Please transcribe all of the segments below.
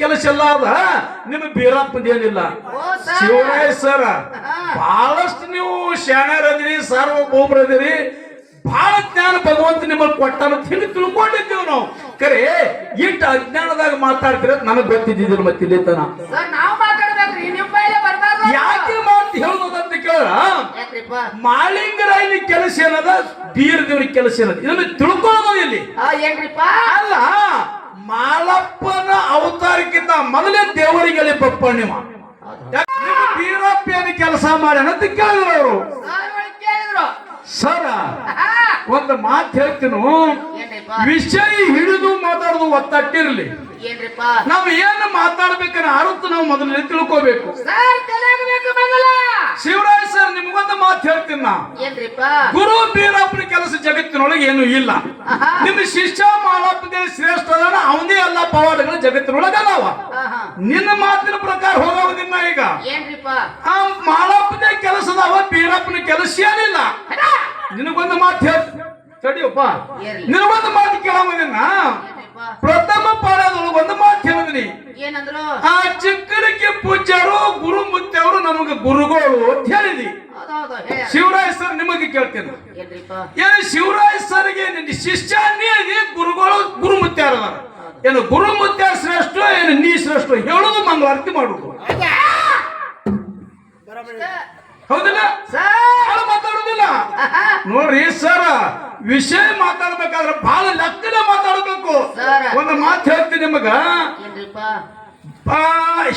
ಕೆಲಸ ಎಲ್ಲ ಅದ. ನಿಮ್ ಬೀರಪ್ಪದೇನಿಲ್ಲ ಶಿವರಾಯ ಸರ್. ಬಹಳಷ್ಟು ನೀವು ಶಾಣರದಿರಿ ಸಾರ್ವಭೌಮರದಿರಿ ಬಹಳ ಜ್ಞಾನ ಭಗವಂತ ನಿಮ್ಮಲ್ಲಿ ಕೊಟ್ಟಾನ ಹಿಂಗೆ ಹೇಳಿ ತಿಳ್ಕೊಂಡಿದ್ದೀವಿ ನಾವು. ಕರೆ ಇಟ್ಟು ಅಜ್ಞಾನದಾಗ ಮಾತಾಡ್ತೀರ ನನಗೆ ಗೊತ್ತಿದ್ದಿದ್ರು ಮತ್ತೆ ಇಲ್ಲಿ ತನ ಯಾಕೆ ಮಾತು ಹೇಳೋದಂತ ಕೇಳ ಮಾಳಿಂಗರ ಕೆಲಸ ಏನದ? ಬೀರದೇವ್ರಿಗೆ ಕೆಲಸ ಏನದ? ಇದನ್ನ ತಿಳ್ಕೊಳ್ಳೋದು ಇಲ್ಲಿ. ಅಲ್ಲ ಮಾಲಪ್ಪನ ಅವತಾರಕ್ಕಿಂತ ಮೊದಲೇ ದೇವರಿಗೆ ಪಪ್ಪಣ್ಣಿಮ ಬೀರಪ್ಪ ಏನು ಕೆಲಸ ಮಾಡ್ಯಾನ ಅಂತ ಕೇಳಿದ್ರು ಅವರು? ಸರ್ ಒಂದು ಮಾತು ಹೇಳ್ತೀನು. ವಿಷಯ ಹಿಡಿದು ಮಾತಾಡುದು ಒತ್ತಟ್ಟಿರ್ಲಿ. ನಾವು ಏನು ಮಾತಾಡ್ಬೇಕನ್ನ ಅರ್ಥ ನಾವು ಮೊದಲೇ ತಿಳ್ಕೋಬೇಕು. ಶಿವರಾಜ್ ಸರ್ ನಿಮ್ಗೊಂದು ಮಾತು ಹೇಳ್ತೀನಿ ನಾ. ಗುರು ಬೀರಪ್ಪನ ಕೆಲಸ ಜಗತ್ತಿನೊಳಗೆ ಏನು ಇಲ್ಲ. ನಿಮ್ಮ ಶಿಷ್ಯ ಮಾಲಪ್ಪದೇ ಶ್ರೇಷ್ಠ ಅದಾನ ಅವನೇ ಎಲ್ಲ ಪವಾಡಗಳು ಜಗತ್ತಿನೊಳಗೆ ಅದಾವ. ನಿನ್ನ ಮಾತಿನ ಪ್ರಕಾರ ಹೋಗೋದಿಲ್ಲ ಈಗ. ಆ ಮಾಲಪ್ಪದೇ ಕೆಲಸದವ ಬೀರಪ್ಪನ ಕೆಲಸ ಏನಿಲ್ಲ. ನಿನಗೊಂದು ಮಾತು ಹೇಳ. ತಡಿಯಪ್ಪ ಏರ್ಲಿ. ನಿನಗೊಂದು ಮಾತು ಏನ್ರಿಪ್ಪ ಪ್ರಥಮ ಪಾಠದೊಳಗೆ ಒಂದು ಮಾತು ಹೇಳಿದ್ರಿ. ಏನಂದ್ರು? ಆ ಚಿಕ್ಕನಿಗೆ ಪೂಜ್ಯರು ಗುರು ಮುತ್ತವರು ನಮಗೆ ಗುರುಗಳು ಅಂತ ಹೇಳಿದಿ ಶಿವರಾಯ್ ಸರ್ ನಿಮಗೆ ಕೇಳ್ತೇನೆ. ಏನು ಶಿವರಾಜ್ ಸರ್ಗೆ ನಿನ್ನ ಶಿಷ್ಯ ಇದೆ ಗುರುಗಳು ಗುರು ಮುತ್ಯಾರ. ಏನು ಗುರು ಮುತ್ಯ ಶ್ರೇಷ್ಠ ಏನು ನೀ ಶ್ರೇಷ್ಠ ಹೇಳೋದು ಮಂಗಳಾರತಿ ಮಾಡುದು. ಹೌದಿಲ್ಲ? ಸರ್. ಆಹಾ. ನೋಡ್ರಿ ಸರ್ ವಿಷಯ ಮಾತಾಡ್ಬೇಕಾದ್ರೆ ಬಹಳ ಲೆಕ್ಕನೆ ಮಾತಾಡ್ಬೇಕು. ಒಂದು ಮಾತು ಹೇಳ್ತೀನಿ ನಿಮಗ.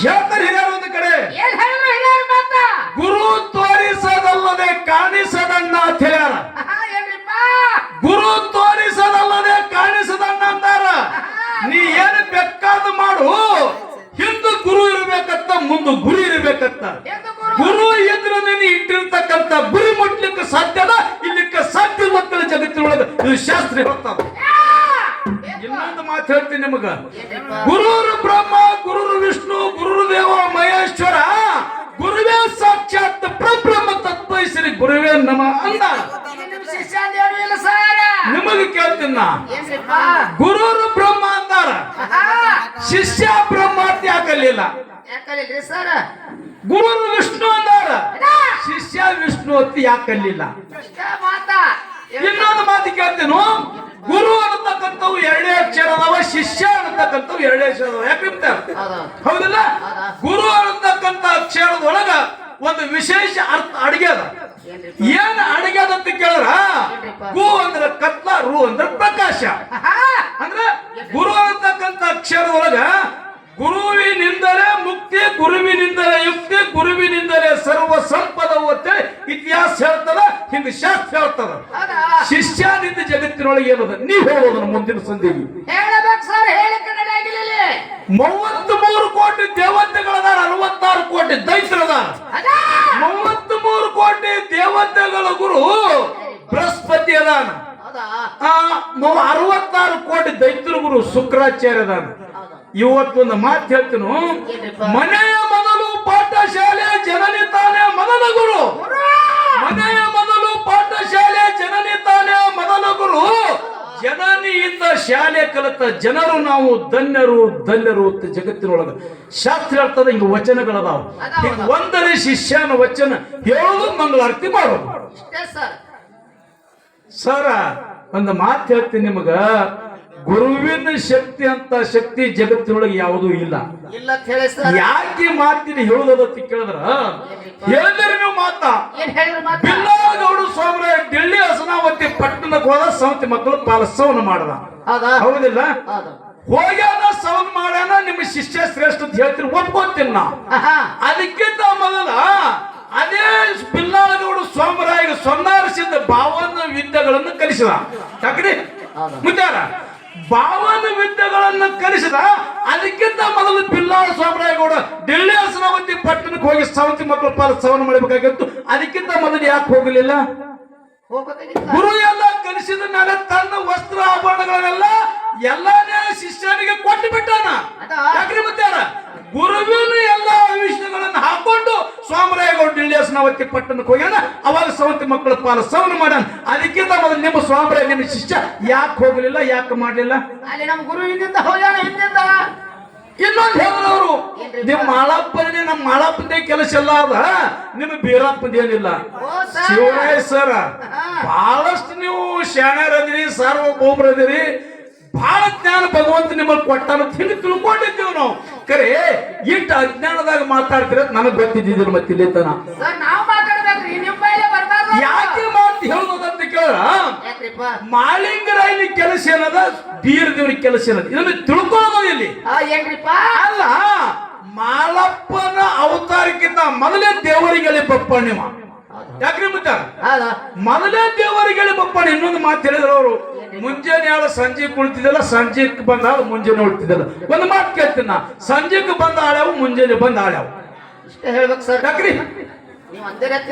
ಹೇಳ್ತಾರೆ ಹಿರಿಯರು ಒಂದು ಕಡೆ. ಗುರು ತೋರಿಸದಲ್ಲದೆ ಮಾತು ಹೇಳ್ತೀನಿ ನಿಮಗ. ಗುರುರು ಬ್ರಹ್ಮ ಗುರುರು ವಿಷ್ಣು ಗುರುರು ದೇವ ಮಹೇಶ್ವರ ಗುರುವೇ ಸಾಕ್ಷಾತ್ ಪ್ರಬ್ರಹ್ಮ ಶ್ರೀ ಗುರುವೇ ನಮ ಅಂದ. ನಿಮಗೆ ಕೇಳ್ತೀನ ಗುರುರು ಬ್ರಹ್ಮ ಅಂದಾರ. ಶಿಷ್ಯ ಬ್ರಹ್ಮ ಅಂತ ಯಾಕಲಿಲ್ಲ ಗುರುರು ವಿಷ್ಣು ಅಂದಾರ. ಶಿಷ್ಯ ವಿಷ್ಣು ಅಂತ ಯಾಕಲಿಲ್ಲ. ಇನ್ನೊಂದು ಮಾತು ಕೇಳ್ತೀನೋ. ಗುರು ಅನ್ನತಕ್ಕಂಥವು ಎರಡೇ ಅಕ್ಷರದವ ಶಿಷ್ಯ ಅಂತಕ್ಕಂಥವು ಎರಡೇ ಅಕ್ಷರದವ. ಯಾಕೆ ಹೌದಿಲ್ಲ? ಗುರು ಅಂತಕ್ಕಂಥ ಅಕ್ಷರದೊಳಗ ಒಂದು ವಿಶೇಷ ಅರ್ಥ ಅಡಿಗೆ ಅದ. ಏನ್ ಅಡಿಗೆ ಅದಂತ ಅಂತ ಕೇಳಿದ್ರ? ಗು ಅಂದ್ರ ಕತ್ಲ ರು ಅಂದ್ರ ಪ್ರಕಾಶ. ಅಂದ್ರ ಗುರು ಅನ್ನತಕ್ಕಂಥ ಅಕ್ಷರದೊಳಗ ಗುರುವಿನಿಂದಲೇ ಮುಕ್ತಿ ಗುರುವಿನಿಂದಲೇ ಯುಕ್ತಿ ಗುರುವಿನಿಂದಲೇ ಸರ್ವ ಸಂಪದವು ಅಂತೇಳಿ ಇತಿಹಾಸ ಹೇಳ್ತದ. ಹಿಂಗ ಶಾಸ್ತ್ರ ಹೇಳ್ತದ ಶಿಷ್ಯನಿಂದ ಜಗತ್ತಿನೊಳಗೆ ಏನದ ನೀವ್ ಹೇಳೋದನ್ನ ಮುಂದಿನ ಸಂದೇವಿ ಹೇಳಬೇಕು ಸರ್ ಹೇಳಿ ಕನ್ನಡ ಆಗಿಲ್ಲ ಮೂವತ್ತ್ ಮೂರು ಕೋಟಿ ದೇವತೆಗಳದಾರ ಅರವತ್ತಾರು ಕೋಟಿ ದೈತ್ರದಾರ ಮೂವತ್ತ್ ಮೂರು ಕೋಟಿ ದೇವತೆಗಳ ಗುರು ಬೃಹಸ್ಪತಿ ಅದಾನ. ಅರವತ್ತಾರು ಕೋಟಿ ದೈತ್ರ ಗುರು ಶುಕ್ರಾಚಾರ್ಯ ಅದಾನ. ಇವತ್ತೊಂದು ಮಾತು ಹೇಳ್ತೀನಿ. ಮನೆಯ ಮೊದಲು ಪಾಠಶಾಲೆ ಜನನಿ ತಾನೇ ಮೊದಲ ಗುರು! ಮನೆಯ ಪಾಠಶಾಲೆ ಜನನಿ ತಾನೇ ಮೊದಲ ಗುರು ಜನನಿಯಿಂದ ಶಾಲೆ ಕಲಿತ ಜನರು ನಾವು ಧನ್ಯರು ಧನ್ಯರು ಅಂತ ಜಗತ್ತಿನೊಳಗೆ. ಶಾಸ್ತ್ರ ಹೇಳ್ತದ ಹಿಂಗ ವಚನಗಳದಾವ. ಹಿಂಗ ಒಂದನೇ ಶಿಷ್ಯನ ವಚನ ಹೇಳೋದು ಮಂಗಳಾರತಿ ಮಾಡೋದು. ಸರ್. ಒಂದು ಮಾತು ಹೇಳ್ತೀನಿ ನಿಮಗ. ಗುರುವಿನ ಶಕ್ತಿ ಅಂತ ಶಕ್ತಿ ಜಗತ್ತಿನೊಳಗೆ ಯಾವುದೂ ಇಲ್ಲ. ಯಾಕೆ ಮಾತಿನ ಹೇಳುದತ್ತ ಕೇಳಿದ್ರ? ಹೇಳಿದ್ರೆ ನೀವು ಮಾತಾ? ಬಿಲ್ಲಾಗೌಡ ಸ್ವಾಮಿ ಪಟ್ಟಣಕ್ಕೆ ಹೋದ ಸವಂತಿ ಮಕ್ಕಳು ಪಾಲಸವನ ಮಾಡದ. ಹೌದಾ ಹೌದಿಲ್ಲ? ಹೋಗ್ಯಾದ ಸೌನ್ ಸವನ್ ಮಾಡ್ಯಾನ ನಿಮ್ಮ ಶಿಷ್ಯ ಶ್ರೇಷ್ಠ ಅಂತ ಹೇಳ್ತೀರಿ ಒಪ್ಕೋತೀನಿ ನಾ. ಅದಕ್ಕಿಂತ ಮೊದಲ ಅದೇ ಬಿಲ್ಲಾಳಗೌಡ ಸೋಮರಾಯ ಸೊನ್ನಾರಿಸಿದ ಭಾವನ ವಿದ್ಯೆಗಳನ್ನು ಕಲಿಸಿದ. ಯಾಕ್ರಿ ಮುಂದಾರ ಮುತ್ಯಾರ ಭಾವನ ವಿದ್ಯೆಗಳನ್ನು ಕಲಿಸಿದ ಅದಕ್ಕಿಂತ ಮೊದಲು ಬಿಲ್ಲಾಳ ಸೋಮರಾಯಗೌಡ ಡೆಲ್ಲಿ ಹಸನಾವತಿ ಪಟ್ಟಣಕ್ಕೆ ಹೋಗಿ ಸವತಿ ಮಕ್ಕಳು ಪಾಲ ಸವನ್ ಮಾಡಬೇಕಾಗಿತ್ತು. ಅದಕ್ಕಿಂತ ಮೊದಲು ಯಾಕೆ ಹೋಗಲಿಲ್ಲ? ಗುರು ಎಲ್ಲ ಕಲಿಸಿದ ಮೇಲೆ ತನ್ನ ವಸ್ತ್ರ ಆಭರಣಗಳನ್ನೆಲ್ಲ ಎಲ್ಲಾನೇ ಶಿಷ್ಯನಿಗೆ ಕೊಟ್ಟು ಬಿಟ್ಟಾನ? ಯಾಕ್ರಿ ಮತ್ತಾರ? ಗುರುವಿನ ಎಲ್ಲ ವಿಷಯಗಳನ್ನು ಹಾಕೊಂಡು ಸ್ವಾಮರಾಯಗೌಡ ಡಿಲ್ಲೇಸ್ನವತ್ತಿ ಪಟ್ಟಣಕ್ಕೆ ಹೋಗ್ಯಾನ. ಅವಾಗ ಸವಂತಿ ಮಕ್ಕಳ ಪಾಲ ಸವನ ಮಾಡ್ಯಾನ. ಅದಕ್ಕಿಂತ ಮೊದಲು ನಿಮ್ಮ ಸ್ವಾಮರಾಯ ನಿಮ್ಮ ಶಿಷ್ಯ ಯಾಕೆ ಹೋಗಲಿಲ್ಲ ಯಾಕೆ ಮಾಡಲಿಲ್ಲ? ಅಲ್ಲಿ ನಮ್ಮ ಗುರುವಿನಿಂದ ಹೋಗ್ಯಾನ ಹಿಂದಿಂದ. ಇನ್ನೊಂದು ಹೇಳೋರು ನಿಮ್ಮ ನಿಮ್ ಮಾಳಪ್ಪನೇ ನಮ್ಮ ಮಾಳಪ್ಪಂದೇ ಕೆಲಸ ಎಲ್ಲ ಅದ. ನಿಮ್ಮ ಬೀರಪ್ಪದೇನಿಲ್ಲ ಸರ್. ಶಿವರಾಯ್ ಸರ್. ಬಹಳಷ್ಟು ನೀವು ಶಾಣ್ಯರದಿರಿ ಸಾರ್ವಭೌಮರದಿರಿ ಬಹಳ ಜ್ಞಾನ ಭಗವಂತ ನಿಮ್ಮಲ್ಲಿ ಕೊಟ್ಟಾನ ತಿಳಿ ತಿಳ್ಕೊಂಡಿದ್ದೀವಿ ನಾವು. ಕರೆ ಇಟ್ಟು ಅಜ್ಞಾನದಾಗ ಮಾತಾಡ್ತೀರ ನನಗೆ ಗೊತ್ತಿದ್ದಿದ್ರು ಮತ್ತೆ ಇಲ್ಲಿ ತನ ಸರ್ ನಾವ್ ಮಾತಾಡ್ಬೇಕ್ರಿ ನಿಮ್ ಮೇಲೆ ಬರ್ಬಾರ್ದು ಯಾಕೆ ಮಾತು ಹೇಳೋದಂತ ರೈಲಿ ಕೆಲಸ ಏನದ? ಬೀರ ದೇವ್ರಿಗೆ ಕೆಲಸ ಏನದ? ಇದನ್ನ ತಿಳ್ಕೊಳ್ಳೋದು ಇಲ್ಲಿ. ಏನ್ರಿಪ್ಪ? ಅಲ್ಲ ಮಾಲಪ್ಪನ ಅವತಾರಕ್ಕಿಂತ ಮೊದಲೇ ದೇವರಿಗೆ ಬಪ್ಪಣ್ಣಿವ ಯಾಕ್ರಿ ಮುತ್ತ ಮೊದಲೇ ದೇವರಿಗೆ ಬಪ್ಪಣ್ಣ. ಇನ್ನೊಂದು ಮಾತು ಹೇಳಿದ್ರು ಅವರು. ಮುಂಜಾನೆ ಯಾರು ಸಂಜೆ ಕುಳಿತಿದ್ದಲ್ಲ ಸಂಜೆಗೆ ಬಂದ ಆಳು ಮುಂಜಾನೆ ಉಳ್ತಿದ್ದಲ್ಲ ಒಂದು ಮಾತು ಕೇಳ್ತೀನಿ ನಾ. ಸಂಜೆಗೆ ಬಂದ ಆಳ್ಯಾವು ಮುಂಜಾನೆ ಬಂದ ಆಳ್ಯಾವು. ಇಷ್ಟ ಹೇಳ್ಬೇಕು ಸರ್. ಯಾಕ್ರಿ?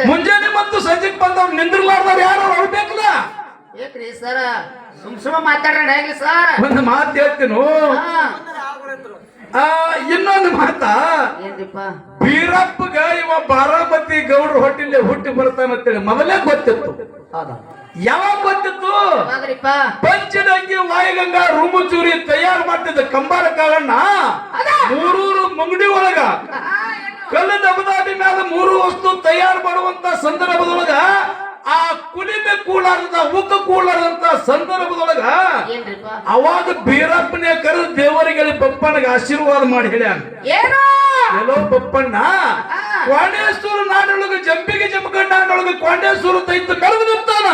ಮುಂಜಾನೆ ಮತ್ತು ಸಂಜೆಗೆ ಬಂದವ್ರು ನಿಂದಿರ್ಲಾರ್ದವ್ರ ಯಾರು ಅವ್ರು ಬೇಕಲ್ಲ ಏಕ್ರಿ ಸರ್ ಸುಮ್ ಸುಮ್ಮ ಮಾತಾಡೋಣ ಹೇಗ್ಲಿ ಸರ್. ಒಂದು ಮಾತು ಹೇಳ್ತೀನು. ಆ ಇನ್ನೊಂದು ಮಾತ. ಬೀರಪ್ಪಗ ಇವ ಬಾರಾಮತಿ ಗೌಡ್ರ ಹೊಟ್ಟಿಲೆ ಹುಟ್ಟಿ ಬರ್ತಾನಂತೇಳಿ ಮೊದಲೇ ಗೊತ್ತಿತ್ತು. ಯಾವಾಗ ಗೊತ್ತಿತ್ತು? ಪಂಚದಂಗಿ ವಾಯುಗಂಗ ವಾಯುಗಂಗಾ ರೂಮುಚೂರಿ ತಯಾರು ಮಾಡ್ತಿದ್ದ ಕಂಬಾರ ಕಾಳಣ್ಣ ಮೂರೂರು ಮಂಗಡಿ ಒಳಗ. ಕಲ್ಲು ದಬದಾಟಿ ಮ್ಯಾಲ ಮೂರು ವಸ್ತು ತಯಾರು ಮಾಡುವಂತ ಸಂದರ್ಭದೊಳಗ ಆ ಕುಲಿಮೆ ಕೂಲಾರದ ಉಕ್ಕ ಕೂಲಾರದಂತ ಸಂದರ್ಭದೊಳಗ ಅವಾಗ ಬೀರಪ್ಪನೇ ಕರೆದು ದೇವರಿಗೆ ಬಪ್ಪನಿಗೆ ಆಶೀರ್ವಾದ ಮಾಡಿ ಹೇಳ್ಯಾನ. ಎಲ್ಲೋ ಬಪ್ಪಣ್ಣ ಕ್ವಾಂಡೇಶ್ವರ ನಾಡೊಳಗೆ ಜಂಪಿಗೆ ಜಮಖಂಡ ನಾಡೊಳಗೆ ತೈತ ಮೆರೆದು ನಿಂತಾನ.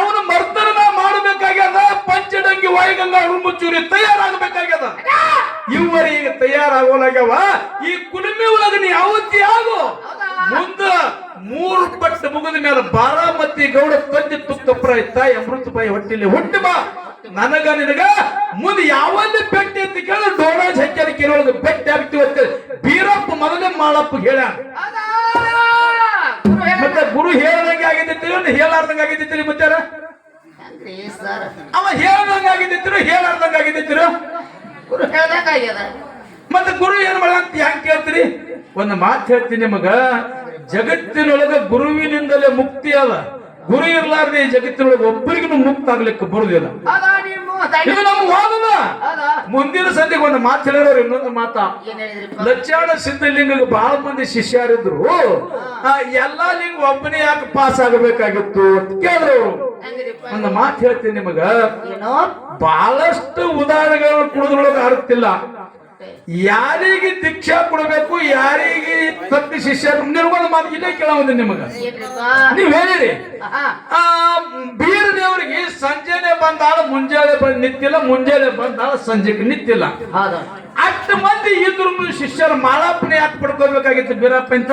ಅವನು ಮರ್ತನ ಮಾಡಬೇಕಾಗ್ಯದ ಪಂಚಡಂಗಿ ವಾಯುಗಂಗಾ ಹುಮ್ಮುಚ್ಚೂರಿ ತಯಾರಾಗಬೇಕಾಗ್ಯದ ಇವರಿಗೆ ತಯಾರಾಗುವ ಈ ಕುಲುಮೆ ಒಳಗ ನೀ ಯಾವತ್ತಿ ಆಗು. ಮುಂದ ಮೂರು ಪಟ್ಟು ಮುಗಿದ ಮೇಲೆ ಬಾರಾಮತಿ ಗೌಡ ತಂದೆ ತುಕ್ಕಪ್ರ ತಾಯಿ ಅಮೃತಪಾಯಿ ಹೊಟ್ಟಿಲಿ ಹುಟ್ಟಿ ಬಾ. ನನಗ ನಿನಗ ಮುಂದೆ ಯಾವಲ್ಲಿ ಬೆಟ್ಟಿ ಅಂತ ಕೇಳಿ. ಡೋಳಾಜ್ ಹಕ್ಕಿನ ಕೇಳೋದು ಬೆಟ್ಟಿ ಆಗ್ತೀವಿ ಅಂತ ಬೀರಪ್ಪ ಮೊದಲೇ ಮಾಳಪ್ಪ ಹೇಳ ಮತ್ತೆ ಗುರು ಹೇಳ್ದಂಗೆ ಆಗಿದ್ದಿತ್ತು ಹೇಳಾರ್ದಂಗೆ ಆಗಿದ್ದಿತ್ತು ಮತ್ತೆ ಅವ ಹೇಳ್ದಂಗೆ ಆಗಿದ್ದಿತ್ತು ಹೇಳಾರ್ದಂಗೆ ಆಗಿದ್ದಿತ್ತು ಗುರು ಹೇಳ್ದಂಗಾಗ್ಯದ ಮತ್ತೆ ಗುರು ಏನ್ ಮಾಡ ಅಂತ ಯಾಕೆ ಕೇಳ್ತೀರಿ? ಒಂದು ಮಾತು ಹೇಳ್ತೀನಿ ನಿಮಗ. ಜಗತ್ತಿನೊಳಗ ಗುರುವಿನಿಂದಲೇ ಮುಕ್ತಿ ಅದ. ಗುರು ಇರ್ಲಾರ್ದೆ ಜಗತ್ತಿನೊಳಗೆ ಒಬ್ಬರಿಗೂ ಮುಕ್ತ ಆಗ್ಲಿಕ್ಕೆ ಬರುದಿಲ್ಲ. ಇದು ನಮ್ಮ ವಾದದ. ಮುಂದಿನ ಸಂಧಿಗೆ ಒಂದು ಮಾತು ಹೇಳಿರೋರು ಇನ್ನೊಂದು ಮಾತ. ಲಚ್ಚಾಣ ಸಿದ್ಧಲಿಂಗಕ್ಕೆ ಬಹಳ ಮಂದಿ ಶಿಷ್ಯರಿದ್ರು. ಆ, ಎಲ್ಲಾ ಲಿಂಗ ಒಬ್ಬನೇ ಯಾಕೆ ಪಾಸ್ ಆಗಬೇಕಾಗಿತ್ತು ಅಂತ ಕೇಳಿದ್ರು ಒಂದು ಮಾತು ಹೇಳ್ತೀನಿ ನಿಮಗ. ಬಹಳಷ್ಟು ಉದಾಹರಣೆಗಳನ್ನು ಕುಡಿದ್ರೊಳಗೆ ಅರ್ತಿಲ್ಲ ಯಾರಿಗೆ ದೀಕ್ಷಾ ಕೊಡಬೇಕು ಯಾರಿಗೆ ತತ್ತಿ ಶಿಷ್ಯ ನಿರ್ಮಲ ಮಾತು ಇಲ್ಲೇ ಕೇಳೋದು ನಿಮಗ. ನೀವು ಹೇಳಿರಿ. ಆ ಬೀರ ದೇವರಿಗೆ ಸಂಜೆನೆ ಬಂದಾಳ ಮುಂಜಾನೆ ಬಂದ್ ನಿಂತಿಲ್ಲ ಮುಂಜಾನೆ ಬಂದಾಳ ಸಂಜೆಗೆ ನಿಂತಿಲ್ಲ. ಅಷ್ಟು ಮಂದಿ ಇದ್ರು ಶಿಷ್ಯರು ಮಾಳಪ್ಪನ ಯಾಕೆ ಪಡ್ಕೋಬೇಕಾಗಿತ್ತು ಬೀರಪ್ಪ ಅಂತ?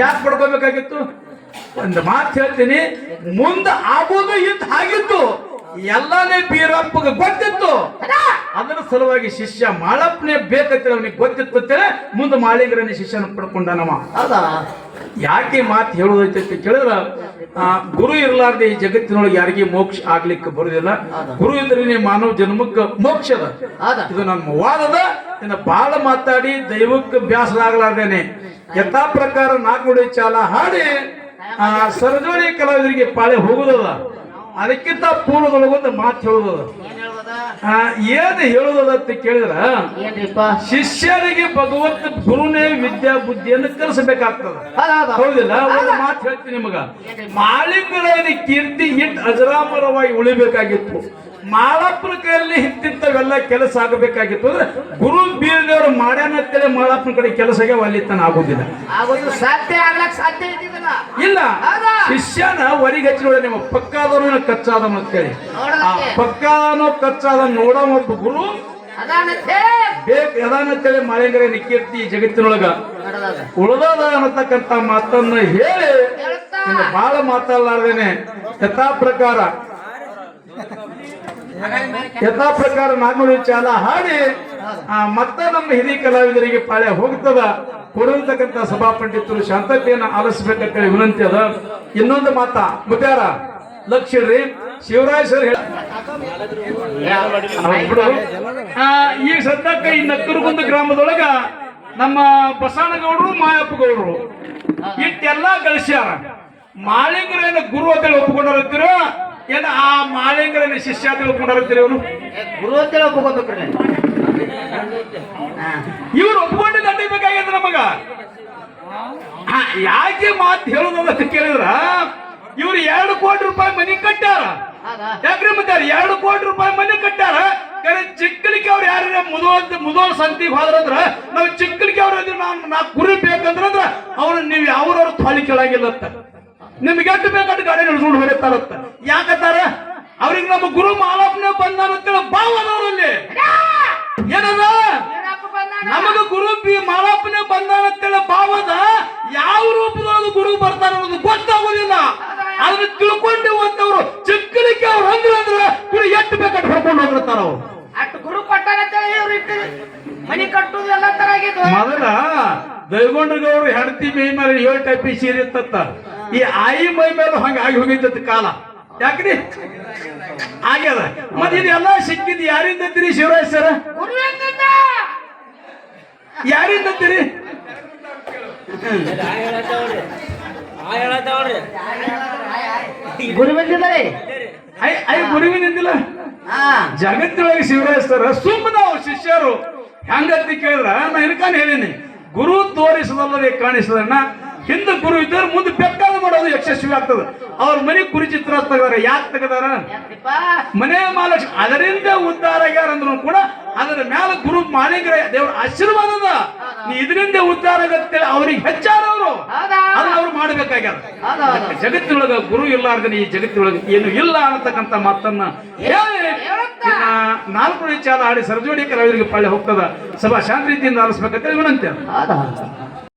ಯಾಕೆ ಪಡ್ಕೋಬೇಕಾಗಿತ್ತು? ಒಂದು ಮಾತು ಹೇಳ್ತೀನಿ. ಮುಂದೆ ಆಗೋದು ಇದ್ ಆಗಿತ್ತು ಎಲ್ಲಾನೇ ಬೀರಪ್ಪಗೆ ಗೊತ್ತಿತ್ತು. ಅದರ ಸಲುವಾಗಿ ಶಿಷ್ಯ ಮಾಳಪ್ಪನೇ ಬೇಕಂತ ಅವನಿಗೆ ಗೊತ್ತಿತ್ತು ಅಂತೇಳಿ ಮುಂದೆ ಮಾಳಿಂಗರನೇ ಶಿಷ್ಯನ ಪಡ್ಕೊಂಡನವ. ಅದ ಯಾಕೆ ಮಾತು ಹೇಳೋದೈತೆ ಅಂತ ಕೇಳಿದ್ರ ಗುರು ಇರಲಾರ್ದೆ ಈ ಜಗತ್ತಿನೊಳಗೆ ಯಾರಿಗೆ ಮೋಕ್ಷ ಆಗ್ಲಿಕ್ಕೆ ಬರುದಿಲ್ಲ ಗುರು ಇದ್ರೆ ಮಾನವ ಜನ್ಮಕ್ಕೆ ಮೋಕ್ಷ ಅದ. ಇದು ನಮ್ಮ ವಾದದ ಇನ್ನು ಬಹಳ ಮಾತಾಡಿ ದೈವಕ್ಕೆ ಬ್ಯಾಸರಾಗಲಾರ್ದೇನೆ. ಯಥಾ ಪ್ರಕಾರ ನಾಲ್ಕು ಚಾಲ ಹಾಡಿ. ಆ ಸರ್ಜೋನಿ ಕಲಾವಿದರಿಗೆ ಪಾಳೆ ಹೋಗುದದ? ಅದಕ್ಕಿಂತ ಪೂರ್ವದೊಳಗೊಂದು ಮಾತು ಹೇಳುದದ? ಏನ್ ಹೇಳುದದ? ಅಂತ ಕೇಳಿದ್ರ? ಶಿಷ್ಯರಿಗೆ ಭಗವಂತ ಗುರುನೇ ವಿದ್ಯಾ ಬುದ್ಧಿಯನ್ನು ಕಲಿಸಬೇಕಾಗ್ತದ. ಹೌದಾ ಹೌದಾ ಹೌದಿಲ್ಲ? ಒಂದು ಮಾತು ಹೇಳ್ತೀನಿ ನಿಮಗ. ಮಾಳಿಂಗರಾಯನ ಕೀರ್ತಿ ಇಟ್ ಅಜರಾಮರವಾಗಿ ಉಳಿಬೇಕಾಗಿತ್ತು. ಮಾಳಪ್ಪನ ಕೈಯಲ್ಲಿ ಹಿಂತಿಂತವೆಲ್ಲ ಕೆಲಸ ಆಗಬೇಕಾಗಿತ್ತು ಅಂದ್ರೆ ಗುರು ಬೀರದೇವರು ಮಾಡ್ಯಾನಂತೇಳಿ ಮಾಳಪ್ಪನ ಕಡೆ ಕೆಲಸ ಅಲ್ಲಿ ತನ ಆಗುದಿಲ್ಲ. ಆಗೋದು ಸಾಧ್ಯ ಆಗ್ಲಕ್ ಸಾಧ್ಯ ಇದ್ದಿದ್ದಿಲ್ಲ? ಇಲ್ಲ? ಶಿಷ್ಯನ ವರಿಗೆ ಹಚ್ಚಿ ನೋಡಿ ನಿಮ್ಮ ಪಕ್ಕಾದವನು ಕಚ್ಚಾದವನು ಅಂತೇಳಿ ಆ ಪಕ್ಕಾದನು ಕಚ್ಚಾದ ನೋಡೋ ಒಬ್ಬ ಗುರು ಬೇಕು ಯದಾನಂತೇಳಿ ಈ ಜಗತ್ತಿನೊಳಗ ಉಳಿದದ ಅನ್ನತಕ್ಕಂತ ಮಾತನ್ನ ಹೇಳಿ ಬಹಳ ಮಾತಾಡಲಾರ್ದೇನೆ ಯಥಾ ಪ್ರಕಾರ. ಯಥಾ ಪ್ರಕಾರ ನಾಲ್ಕುನೂರು ಚಾಲ ಹಾಡಿ ಮತ್ತೆ ನಮ್ಮ ಹಿರಿಯ ಕಲಾವಿದರಿಗೆ ಪಾಳೆ ಹೋಗ್ತದ. ಕೊಡುವಂತಕ್ಕಂಥ ಸಭಾ ಪಂಡಿತರು ಶಾಂತತೆಯನ್ನು ಆಲಿಸ್ಬೇಕಂತೇಳಿ ವಿನಂತಿ ಅದ. ಇನ್ನೊಂದು ಮಾತ, ಮುತ್ಯಾರ ಲಕ್ಷಿಡ್ರಿ ಶಿವರಾಜ್ ಸರ್ ಹೇಳ ಈಗ ಸದ್ಯಕ್ಕೆ ಈ ನಕ್ಕರುಗುಂದ ಗ್ರಾಮದೊಳಗ ನಮ್ಮ ಬಸವನಗೌಡರು ಮಾಯಪ್ಪ ಗೌಡರು ಇಟ್ಟೆಲ್ಲಾ ಗಳಿಸ್ಯಾರ. ಮಾಳಿಂಗರೇನ ಗುರು ಅಂತೇಳಿ ಒಪ್ಕೊಂಡಿರ್ತೀರೋ ಏನ ಆ ಮಾಳಿಂಗರೇನ ಶಿಷ್ಯ ತಿಳ್ಕೊಂಡಿರ್ತೀರಿ ಅವನು? ಗುರು ಅಂತ ಒಪ್ಕೋಬೇಕ್ರಿ. ಇವ್ರು ಒಪ್ಕೊಂಡು ದಂಡಿಬೇಕಾಗ್ಯದ ನಮಗ? ಯಾಕೆ ಮಾತು ಹೇಳುದು ಅಂತ ಕೇಳಿದ್ರ? ಇವ್ರು ಎರಡು ಕೋಟಿ ರೂಪಾಯಿ ಮನಿ ಕಟ್ಟಾರ ಯಾಕ್ರಿ ಮತ್ತೆ ಎರಡು ಕೋಟಿ ರೂಪಾಯಿ ಮನಿ ಕಟ್ಟಾರ ಕರೆ ಚಿಕ್ಕಲಿಕ್ಕೆ ಅವ್ರು ಯಾರ ಮುದೋಳ್ ಮುದೋಳ ಸಂತಿ ಹೋದ್ರಂದ್ರ ನಾವು ಚಿಕ್ಕಲಿಕ್ಕೆ ಅವ್ರ ನಾನು ನಾ ಕುರಿ ಬೇಕಂದ್ರಂದ್ರ ಅವ್ರು ನೀವು ಯಾವ್ರವ್ರ ಥಾಲಿ ಕೆಳಗಿಲ್ಲತ್ತ ನಿಮ್ಗೆ ಎಷ್ಟು ಬೇಕಾದ ಗಾಡಿ ನಡೆಸ್ಕೊಂಡು ಹೊರತಾರತ್ತ ಯಾಕತ್ತಾರ ಅವ್ರಿಗೆ ನಮ್ಮ ಗುರು ಮಾಲಪ್ನ ಬಂದಾನಂತೇಳಿ ಭಾವದವ್ರಲ್ಲಿ ಏನದ? ನಮಗ ಗುರು ಬಿ ಮಾಲಪ್ಪನೇ ಬಂದಾನಂತೇಳಿ ಭಾವದ ಯಾವ ರೂಪದೊಳಗೆ ಗುರು ಬರ್ತಾರ ಅನ್ನೋದು ಗೊತ್ತಾಗೋದಿಲ್ಲ. ಅದನ್ನ ತಿಳ್ಕೊಂಡು ಅಂತವ್ರು ಚಿಕ್ಕಲಿಕ್ಕೆ ಅವ್ರು ಅಂದ್ರೆ ಅಂದ್ರೆ ಗುರು ಎಷ್ಟು ಬೇಕಾದ ಹೊಡ್ಕೊಂಡು ಹೋಗಿರ್ತಾರ ಅವ್ರು. ಅಷ್ಟು ಗುರು ಕೊಟ್ಟಾರಂತೇಳಿ ಇವ್ರು ಇಟ್ಟು ಮನಿ ಕಟ್ಟುದು ಎಲ್ಲ ತರ ಆಗಿದ್ವು ಮೊದಲ ದೈಗೊಂಡ್ರಗವ್ರು ಹೆಂಡತಿ ಮೇ ಮೇಲೆ ಏಳು ಟೈಪಿ ಸೀರೆ ಇತ್ತತ್ತ ಈ ಆಯಿ ಮೈ ಮೇಲೆ ಹಂಗ ಆಗಿ ಹೋಗಿದ್ದ ಕಾಲ. ಯಾಕ್ರಿ? ಆಗ್ಯದ. ಮತ್ತೆ ಇದೆಲ್ಲ ಸಿಕ್ಕಿದ್ ಯಾರಿಂದ ಅಂತೀರಿ ಶಿವರಾಜ್ ಸರ್? ಯಾರಿಂದ ಅಂತೀರಿ ಬಂದಿದ್ದಾರೆ ಐ ಗುರುವಿನಿಂದಿಲ್ಲ. ಜಗತ್ತಿನೊಳಗೆ ಶಿವರಾಜ್ ಸರ್ ಸುಮ್ಮನೆ ಶಿಷ್ಯರು. ಹೆಂಗಂತ ಕೇಳಿದ್ರ? ನಾ ಇನ್ಕಾನ್ ಹೇಳೀನಿ. ಗುರು ತೋರಿಸದಲ್ಲದೆ ಕಾಣಿಸದಣ್ಣ. ಹಿಂದೆ ಗುರು ಇದ್ದಾರೆ ಮುಂದೆ ಬೇಕಾದ ಮಾಡೋದು ಯಶಸ್ವಿ ಆಗ್ತದ. ಅವ್ರ ಮನೆ ಕುರಿ ಚಿತ್ರ ತೆಗದಾರ ಯಾಕೆ ತೆಗದಾರ? ಮನೆ ಮಹಾಲಕ್ಷ್ಮಿ ಅದರಿಂದ ಉದ್ಧಾರ ಆಗ್ಯಾರ ಅಂದ್ರು ಕೂಡ ಅದರ ಮ್ಯಾಲ ಗುರು ಮಾಲಿಕರ ದೇವ್ರ ಆಶೀರ್ವಾದ ಅದ. ನೀ ಇದರಿಂದ ಉದ್ಧಾರ ಆಗತ್ತೆ ಅವ್ರಿಗೆ ಹೆಚ್ಚಾರ ಅವರು ಅದನ್ನ ಅವ್ರು ಮಾಡ್ಬೇಕಾಗ್ಯಾರ. ಜಗತ್ತಿನೊಳಗ ಗುರು ಇಲ್ಲಾರ್ದನ ಈ ಜಗತ್ತಿನೊಳಗ ಏನು ಇಲ್ಲ ಅನ್ನತಕ್ಕಂತ ಮಾತನ್ನ ನಾಲ್ಕು ಚಾಲ ಆಡಿ ಸರ್ಜೋಡಿ ಕಲಾವಿದರಿಗೆ ಪಳ್ಳಿ ಹೋಗ್ತದ. ಸಭಾ ಶಾಂತಿ ರೀತಿಯಿಂದ ಆಲಿಸ್ಬೇಕಂತ ವಿನಂತಿ.